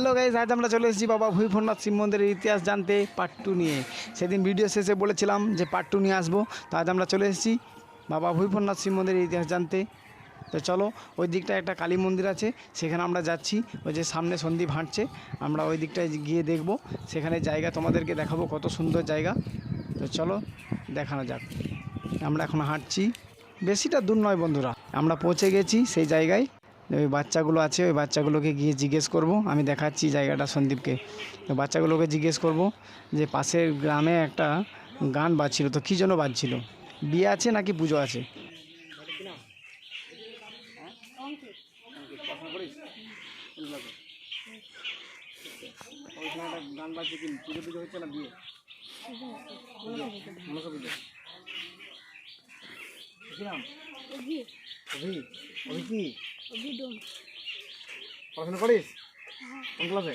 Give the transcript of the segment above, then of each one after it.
Hello guys আজ আমরা চলে এসেছি বাবা ভূমিফোরনাথ শিব মন্দিরের ইতিহাস জানতে পার্ট টু নিয়ে। সেদিন ভিডিও শেষে বলেছিলাম যে পার্ট টু নিয়ে আসব, তো আজ আমরা চলে এসেছি বাবা ভূমিফোরনাথ শিব মন্দিরের ইতিহাস জানতে। তো চলো, ওই দিকটায় একটা কালী মন্দির আছে, সেখানে আমরা যাচ্ছি, ওই যে সামনে সন্দীপ হাঁটছে, আমরা ওই দিকটায় গিয়ে দেখব, সেখানে জায়গা তোমাদেরকে দেখাবো কত সুন্দর জায়গা। তো চলো, দেখানো যাক। আমরা এখন হাঁটছি। বেশিটা দূর নয় বন্ধুরা, আমরা পৌঁছে গেছি সেই জায়গায়। ওই বাচ্চাগুলো আছে ওই বাচ্চাগুলোকে গিয়ে জিজ্ঞেস করব। আমি দেখাচ্ছি জায়গাটা সন্দীপকে। তো বাচ্চাগুলোকে জিজ্ঞেস করব যে পাশের গ্রামে একটা গান বাজছিল তো কী জন্য বাজছিল? বিয়ে আছে নাকি পুজো আছে? গান বাজছে কি পুজো পুজো হচ্ছে না বিয়ে মনসা পুজো কি নাম? অভি অভি অভি কি পড়াশোনা করিস? কোন ক্লাসে?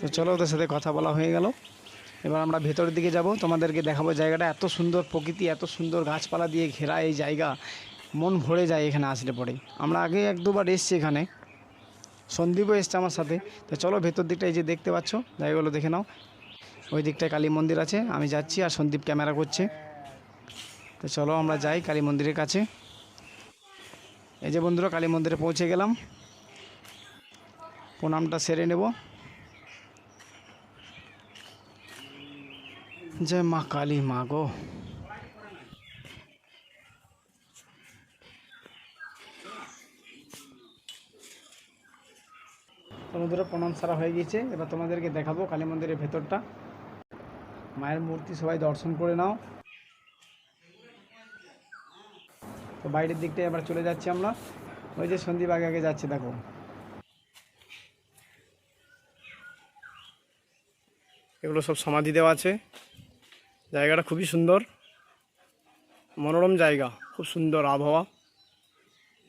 তো চলো ওদের সাথে কথা বলা হয়ে গেল। এবার আমরা ভেতরের দিকে যাব। তোমাদেরকে দেখাবো জায়গাটা। এত সুন্দর প্রকৃতি এত সুন্দর গাছপালা দিয়ে ঘেরা এই জায়গা। মন ভরে যায় এখানে আসলে পরে আমরা আগে এক দুবার এসছি এখানে। সন্দীপও এসছে আমার সাথে। তো চলো ভেতর দিকটা এই যে দেখতে পাচ্ছ। জায়গাগুলো দেখে নাও। ওই দিকটায় কালী মন্দির আছে। আমি যাচ্ছি আর সন্দীপ ক্যামেরা করছে। তো চলো আমরা যাই কালী মন্দিরের কাছে। এই যে বন্ধুরা, কালী মন্দিরে পৌঁছে গেলাম। প্রণামটা সেরে নেব। জয় মা কালী, মা গো। তোমাদেরও প্রণাম সারা হয়ে গিয়েছে। এবার তোমাদেরকে দেখাবো কালী মন্দিরের ভেতরটা। মায়ের মূর্তি সবাই দর্শন করে নাও তো বাইরের দিকটায় এবার চলে যাচ্ছি আমরা। ওই যে সন্দীপ আগে যাচ্ছে, দেখো। এগুলো সব সমাধি দেওয়া আছে। জায়গাটা খুবই সুন্দর। মনোরম জায়গা, খুব সুন্দর আবহাওয়া।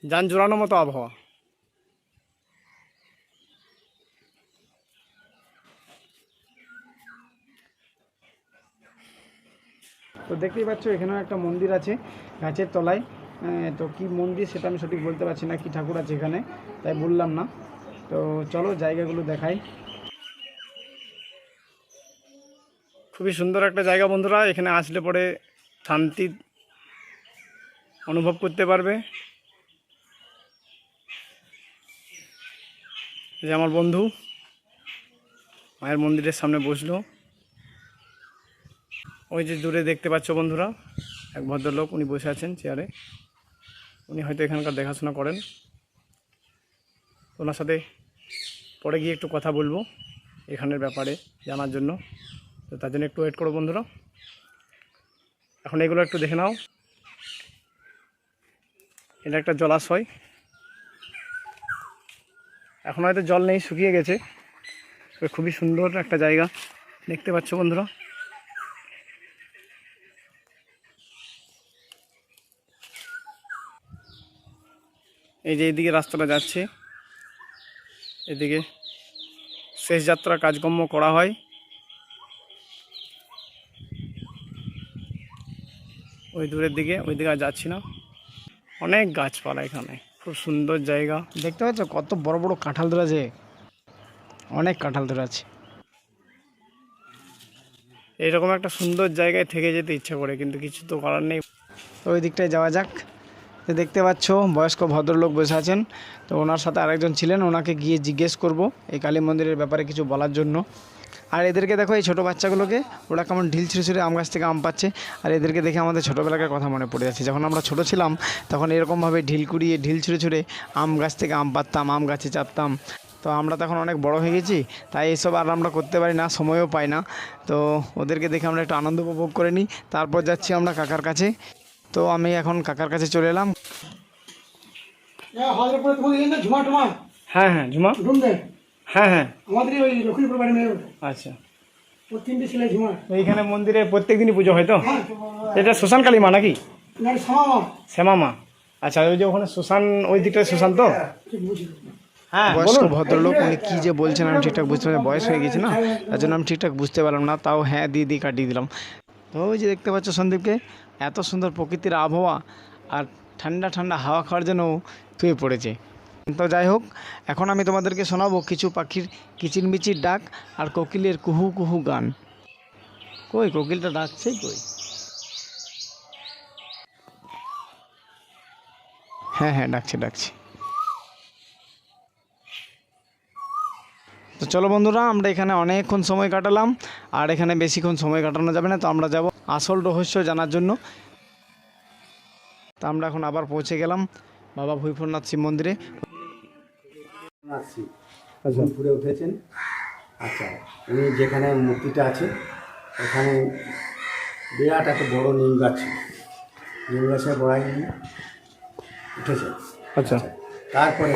যান জোড়ানো মতো আবহাওয়া। তো দেখতেই পাচ্ছ, এখানেও একটা মন্দির আছে, গাছের তলায়। তো কি মন্দির সেটা আমি সঠিক বলতে পারছি না কি ঠাকুর আছে এখানে তাই বললাম না। তো চলো জায়গাগুলো দেখাই। খুবই সুন্দর একটা জায়গা বন্ধুরা এখানে আসলে পরে শান্তি অনুভব করতে পারবে। যে আমার বন্ধু মায়ের মন্দিরের সামনে বসল। ওই যে দূরে দেখতে পাচ্ছ বন্ধুরা এক ভদ্রলোক উনি বসে আছেন চেয়ারে উনি হয়তো এখানকার দেখাশোনা করেন। ওনার সাথে পরে গিয়ে একটু কথা বলব এখানের ব্যাপারে জানার জন্য। তো তার জন্য একটু ওয়েট করো বন্ধুরা। এখন এগুলো একটু দেখে নাও। এটা একটা জলাশয়। এখন হয়তো জল নেই, শুকিয়ে গেছে। খুবই সুন্দর একটা জায়গা। দেখতে পাচ্ছ বন্ধুরা? এই যে এইদিকে রাস্তাটা যাচ্ছে এদিকে শেষ যাত্রা কাজকর্ম করা হয়। ওই দূরের দিকে ওই দিকে যাচ্ছি না। অনেক গাছপালা এখানে খুব সুন্দর জায়গা। দেখতে পাচ্ছ কত বড় বড় কাঁঠাল ধরে আছে? অনেক কাঁঠাল ধরে আছে। এইরকম একটা সুন্দর জায়গায় থেকে যেতে ইচ্ছা করে কিন্তু কিছু তো করার নেই। তো ওই দিকটায় যাওয়া যাক। তো দেখতে পাচ্ছ, বয়স্ক ভদ্রলোক বসে আছেন। তো ওনার সাথে আরেকজন ছিলেন, ওনাকে গিয়ে জিজ্ঞেস করব এই কালী মন্দিরের ব্যাপারে কিছু বলার জন্য। আর এদেরকে দেখো, এই ছোটো বাচ্চাগুলোকে, ওরা কেমন ঢিল ছুঁড়ে ছুঁড়ে আম গাছ থেকে আম পাচ্ছে। আর এদেরকে দেখে আমাদের ছোটোবেলাকার কথা মনে পড়ে যাচ্ছে। যখন আমরা ছোটো ছিলাম, তখন এরকমভাবে ঢিল কুড়িয়ে, ঢিল ছুঁড়ে ছুঁড়ে আম গাছ থেকে আম পাততাম, আম গাছে চাপতাম। তো আমরা তখন অনেক বড় হয়ে গেছি, তাই এসব আর আমরা করতে পারি না, সময়ও পাই না। তো ওদেরকে দেখে আমরা একটু আনন্দ উপভোগ করে নিই। তারপর যাচ্ছি আমরা কাকার কাছে। তো আমি এখন কাকার কাছে চলে এলাম। হ্যাঁ হ্যাঁ ঝুমা। হ্যাঁ হ্যাঁ। আমাদের ওই লক্ষ্মীপুর বাড়ি মেয়ে আচ্ছা। তিনটে ছেলে ঝুমা। এইখানে মন্দিরে প্রত্যেক দিনই পুজো হয় তো? হ্যাঁ এটা শ্মশান কালী মা নাকি শ্যামা মা। আচ্ছা ওই যে ওখানে শ্মশান ওই দিকটা শ্মশান তো? হ্যাঁ বয়স্ক ভদ্রলোক উনি কী যে বলছেন আমি ঠিকঠাক বুঝতে পারছি বয়স হয়ে গেছে না? তার জন্য আমি ঠিকঠাক বুঝতে পারলাম না তাও হ্যাঁ দিয়ে দিয়ে কাটিয়ে দিলাম। তো ওই যে দেখতে পাচ্ছ সন্দীপকে এত সুন্দর প্রকৃতির আবহাওয়া আর ঠান্ডা ঠান্ডা হাওয়া খাওয়ার জন্য শুয়ে পড়েছে। তো যাই হোক, এখন আমি তোমাদেরকে শোনাবো কিছু পাখির কিচিরমিচির ডাক আর কোকিলের কুহু কুহু গান। কই, কোকিলটা ডাকছেই কই? হ্যাঁ হ্যাঁ ডাকছে ডাকছে। তো চলো বন্ধুরা, আমরা এখানে অনেকক্ষণ সময় কাটালাম, আর এখানে বেশিক্ষণ সময় কাটানো যাবে না, তো আমরা যাব আসল রহস্য জানার জন্য। তা আমরা এখন আবার পৌঁছে গেলাম বাবা ভৈফরনাথ শিব মন্দিরে। আসছি ফুলে উঠেছেন। আচ্ছা উনি যেখানে মূর্তিটা আছে ওখানে বিরাট একটা বড় নিম গাছ। নিম গাছের বড়াই উনি উঠেছেন আচ্ছা। তারপরে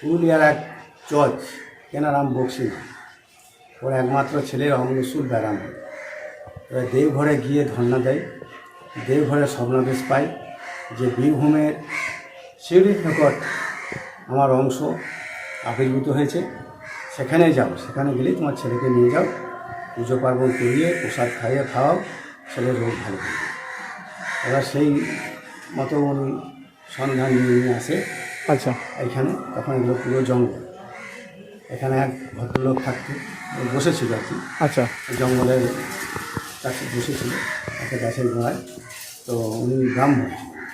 পুরুলিয়ার এক জজ কেনারাম বক্সি। ওর একমাত্র ছেলে রমনসুল ব্যারাম। এবার দেওঘরে গিয়ে ধর্ণা দেয়। দেওঘরে স্বপ্নাদেশ পায় যে বীরভূমের শিউরির নিকট আমার অংশ আবির্ভূত হয়েছে। সেখানে যাও সেখানে গেলেই তোমার ছেলেকে নিয়ে যাও। পুজো পার্বণ করিয়ে প্রসাদ খাইয়ে খাওয়াও ছেলের রোগ ভালো হবে এবার সেই মতো উনি সন্ধান নিয়ে আসে। আচ্ছা। এইখানে তখন এগুলো পুরো জঙ্গল। এখানে এক ভদ্রলোক থাকতো বসেছিল আর কি। আচ্ছা। জঙ্গলের কাছে বসেছিল একটা গাছের গোড়ায়। তো উনি ব্রাহ্মণ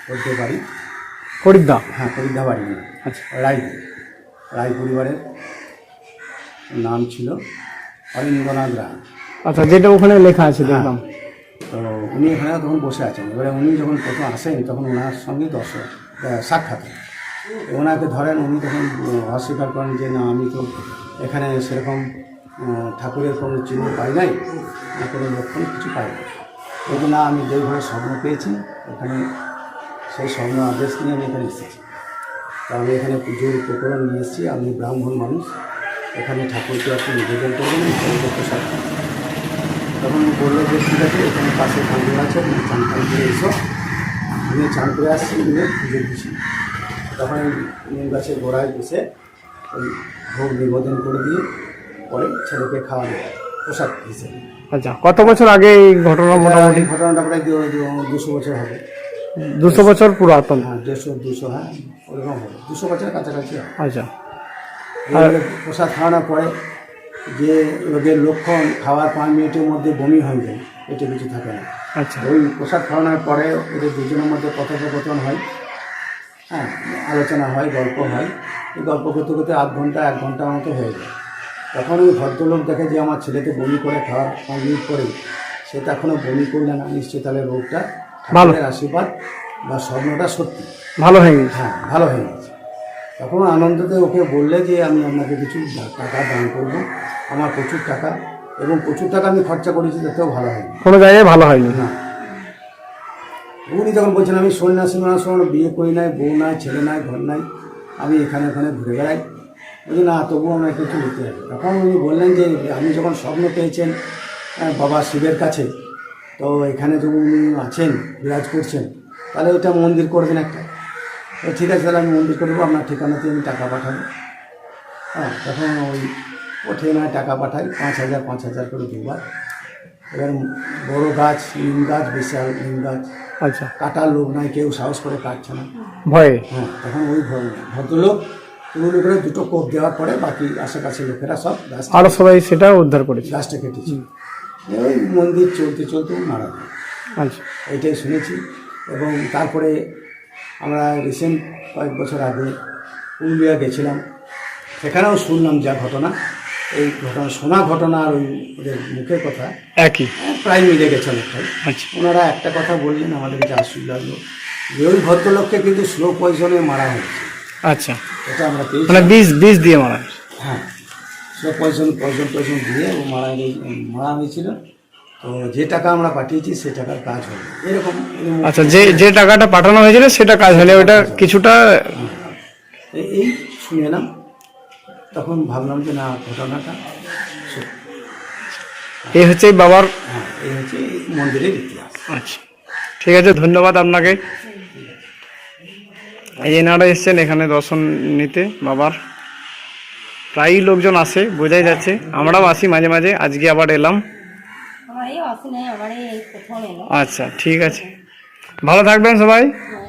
করতে পারি। হরিদ্দা হ্যাঁ ফরিদা বাড়ি। আচ্ছা। রায় রায় পরিবারের নাম ছিল অরিন্দ্রনাথ রায়। আচ্ছা যেটা ওখানে লেখা আছে দেখলাম। তো উনি এখানে তখন বসে আছেন। এবারে উনি যখন প্রথম আসেন তখন ওনার সঙ্গে দর্শক সাক্ষাৎ ওনাকে ধরেন উনি তখন অস্বীকার করেন যে না আমি তো এখানে সেরকম ঠাকুরের কোনো চিহ্ন পাই নাই কোনো লক্ষণ কিছু পাই না বলছি না আমি দেওঘরে স্বপ্ন পেয়েছি, এখানে সেই স্বপ্ন আদেশ নিয়ে আমি এখানে এসেছি। তো আমি এখানে পুজোর উপকরণ নিয়ে এসেছি, আমি ব্রাহ্মণ মানুষ, এখানে ঠাকুরকে একটু নিবেদন করবেন প্রসাদ তখন বলল যে ঠিক আছে, এখানে পাশে ঠাকুর আছে, তুমি চান টান করে এসো। আমি চান করে আসছি, নিয়ে পুজো দিচ্ছি তখন নিম গাছের গোড়ায় বসে ওই ভোগ নিবেদন করে দিয়ে পরে ছেলেকে খাওয়ানো দেয় প্রসাদ হিসেবে। আচ্ছা কত বছর আগে এই ঘটনা মোটামুটি? ঘটনাটা প্রায় দুশো বছর হবে। দুশো বছর পুরাতন। হ্যাঁ দেড়শো দুশো হ্যাঁ ওরকম হবে। দুশো বছরের কাছাকাছি আচ্ছা। প্রসাদ খাওয়ানোর পরে যে রোগের লক্ষণ খাওয়ার পাঁচ মিনিটের মধ্যে বমি হয়ে যায় এটা কিছু থাকে না। আচ্ছা। ওই প্রসাদ খাওয়ানোর পরে ওদের দুজনের মধ্যে কথোপকথন হয়। হ্যাঁ আলোচনা হয় গল্প হয়। এই গল্প করতে করতে আধ ঘণ্টা এক ঘণ্টার মতো হয়ে যায়। তখন ওই ভদ্রলোক দেখে যে আমার ছেলেকে বমি করে খাওয়ার পাঁচ মিনিট পরে সে তো এখনও বমি করলে না। নিশ্চয়ই তাহলে রোগটা ভালো। ঠাকুরের আশীর্বাদ বা স্বপ্নটা সত্যি। ভালো হয়ে গেছে। হ্যাঁ ভালো হয়ে গেছে। তখন আনন্দতে ওকে বললে যে আমি আপনাকে কিছু টাকা দান করব আমার প্রচুর টাকা এবং প্রচুর টাকা আমি খরচা করেছি তাতেও ভালো হয়নি। কোনো জায়গায় ভালো হয়নি। না উনি তখন বলছেন আমি সন্ন্যাসী মানুষ বিয়ে করি নাই বউ নাই ছেলে নাই ঘর নাই আমি এখানে ওখানে ঘুরে বেড়াই। বলছি না তবুও আমাকে কিছু নিতে হবে তখন উনি বললেন যে আপনি যখন স্বপ্ন পেয়েছেন বাবা শিবের কাছে তো এখানে যখন উনি আছেন বিরাজ করছেন তাহলে ওটা মন্দির করবেন একটা। তো ঠিক আছে তাহলে আমি মন্দির করব আপনার ঠিকানাতে আমি টাকা পাঠাবো। হ্যাঁ তখন ওই ও ঠিকানায় টাকা পাঠাই পাঁচ হাজার পাঁচ হাজার করে দুবার। এবার বড় গাছ নিম গাছ বিশাল নিম গাছ আচ্ছা। কাটার লোক নাই কেউ সাহস করে কাটছে না। ভয়ে? হ্যাঁ তখন ওই ভদ্রলোক পুরনো করে দুটো কোপ দেওয়ার পরে বাকি আশেপাশে লোকেরা সব গাছ আরও সবাই সেটা উদ্ধার করেছে। গাছটা কেটেছে। ওই মন্দির চলতে চলতে মারা যায় আচ্ছা। এটাই শুনেছি। এবং তারপরে আমরা রিসেন্ট কয়েক বছর আগে পুরুলিয়া গেছিলাম। সেখানেও শুনলাম যা ঘটনা। এই ঘটনা শোনা ঘটনা আর ওই ওদের মুখের কথা একই। হ্যাঁ, প্রায় মিলে গেছে অনেকটাই। আচ্ছা। ওনারা একটা কথা বললেন আমাদের কাছে আশ্চর্য লাগল যে ওই ভদ্রলোককে কিন্তু স্লো পয়জনে মারা হয়েছে। আচ্ছা। এটা আমরা পেয়েছি। মানে বীজ বীজ দিয়ে মারা। হ্যাঁ। স্লো পয়জন পয়জন পয়জন দিয়ে ও মারা মারা হয়েছিল। তো যে টাকা আমরা পাঠিয়েছি সে টাকার কাজ হবে এরকম আচ্ছা যে যে টাকাটা পাঠানো হয়েছিল সেটা কাজ হলে ওটা কিছুটা এই- শুনে এলাম। তখন ভাবলাম যে না ঘটনাটা এই হচ্ছে বাবার হ্যাঁ এই হচ্ছে মন্দিরের ইতিহাস। আচ্ছা। ঠিক আছে ধন্যবাদ আপনাকে। এনারা এসছেন এখানে দর্শন নিতে বাবার। প্রায়ই লোকজন আসে বোঝাই যাচ্ছে। আমরাও আসি মাঝে মাঝে আজকে আবার এলাম। আচ্ছা ঠিক আছে। ভালো থাকবেন সবাই।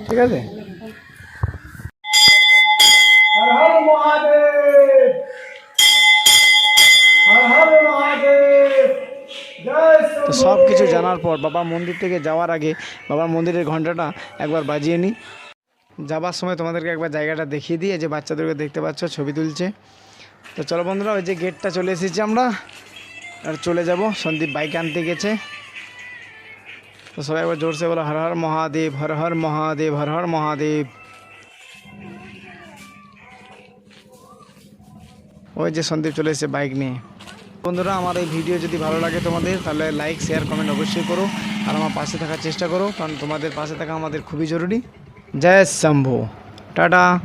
ঠিক আছে? সব কিছু জানার পর বাবা মন্দির থেকে যাওয়ার আগে বাবা মন্দিরের ঘন্টাটা একবার বাজিয়ে নিই। যাবার সময় তোমাদেরকে একবার জায়গাটা দেখিয়ে দিই যে বাচ্চাদেরকে দেখতে পাচ্ছ, ছবি তুলছে। তো চলো বন্ধুরা, ওই যে গেটটা চলে এসেছি আমরা। আর চলে যাব, সন্দীপ বাইক আনতে গেছে। তো সবাই একবার জোরসে বলো, হর হর মহাদেব, হর হর মহাদেব, হর হর মহাদেব। ওই যে সন্দীপ চলে এসেছে বাইক নিয়ে। বন্ধুরা, আমার এই ভিডিও যদি ভালো লাগে তোমাদের, তাহলে লাইক শেয়ার কমেন্ট অবশ্যই করো। আর আমার পাশে থাকার চেষ্টা করো, কারণ তোমাদের পাশে থাকা আমাদের খুবই জরুরি। जय शंभू। टाटा।